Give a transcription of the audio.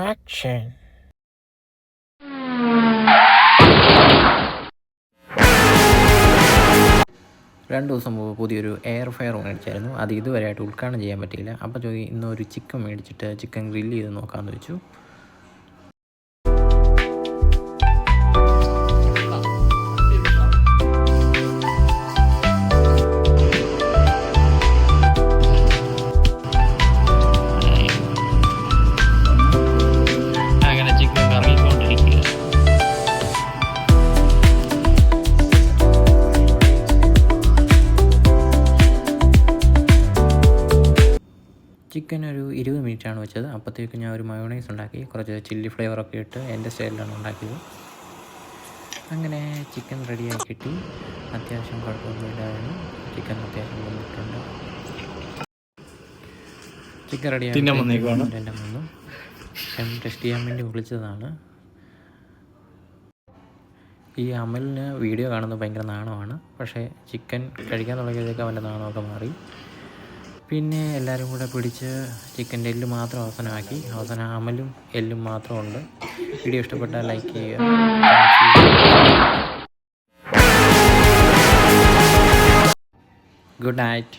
Action രണ്ട് ദിവസം മുമ്പ് പുതിയൊരു എയർ ഫയർ മേടിച്ചായിരുന്നു അത് ഇതുവരെയായിട്ട് ഉദ്ഘാടനം ചെയ്യാൻ പറ്റിയില്ല. അപ്പോൾ ചോദി ഇന്നൊരു ചിക്കൻ മേടിച്ചിട്ട് ചിക്കൻ ഗ്രില്ല് ചെയ്ത് നോക്കാമെന്ന് വെച്ചു ചിക്കൻ ഒരു ഇരുപത് മിനിറ്റാണ് വെച്ചത്. അപ്പോഴത്തേക്ക് ഞാൻ ഒരു മയോണൈസ് ഉണ്ടാക്കി കുറച്ച് ചില്ലി ഫ്ലേവറൊക്കെ ഇട്ട് എന്റെ സ്റ്റൈലിലാണ് ഉണ്ടാക്കിയത്. അങ്ങനെ ചിക്കൻ റെഡിയായി കിട്ടി. അത്യാവശ്യം കുഴപ്പമൊന്നുമില്ലായിരുന്നു ചിക്കൻ അത്യാവശ്യം വന്നിട്ടുണ്ട് ചിക്കൻ വന്നേക്കുവാണ്. എന്റെ മുന്നും ടെസ്റ്റ് ചെയ്യാൻ വേണ്ടി വിളിച്ചതാണ്. ഈ അമലിന് വീഡിയോ കാണുന്നത് ഭയങ്കര നാണമാണ്. പക്ഷേ ചിക്കൻ കഴിക്കാൻ തുടങ്ങിയതൊക്കെ അവന്റെ നാണമൊക്കെ മാറി. പിന്നെ എല്ലാവരും കൂടെ പിടിച്ച് ചിക്കന്റെ എല്ല് മാത്രം അവസാനമാക്കി. അവസാനം അമലും എല്ലും മാത്രം ഉണ്ട് വീഡിയോ ഇഷ്ടപ്പെട്ടാൽ ലൈക്ക് ചെയ്യുക. Good night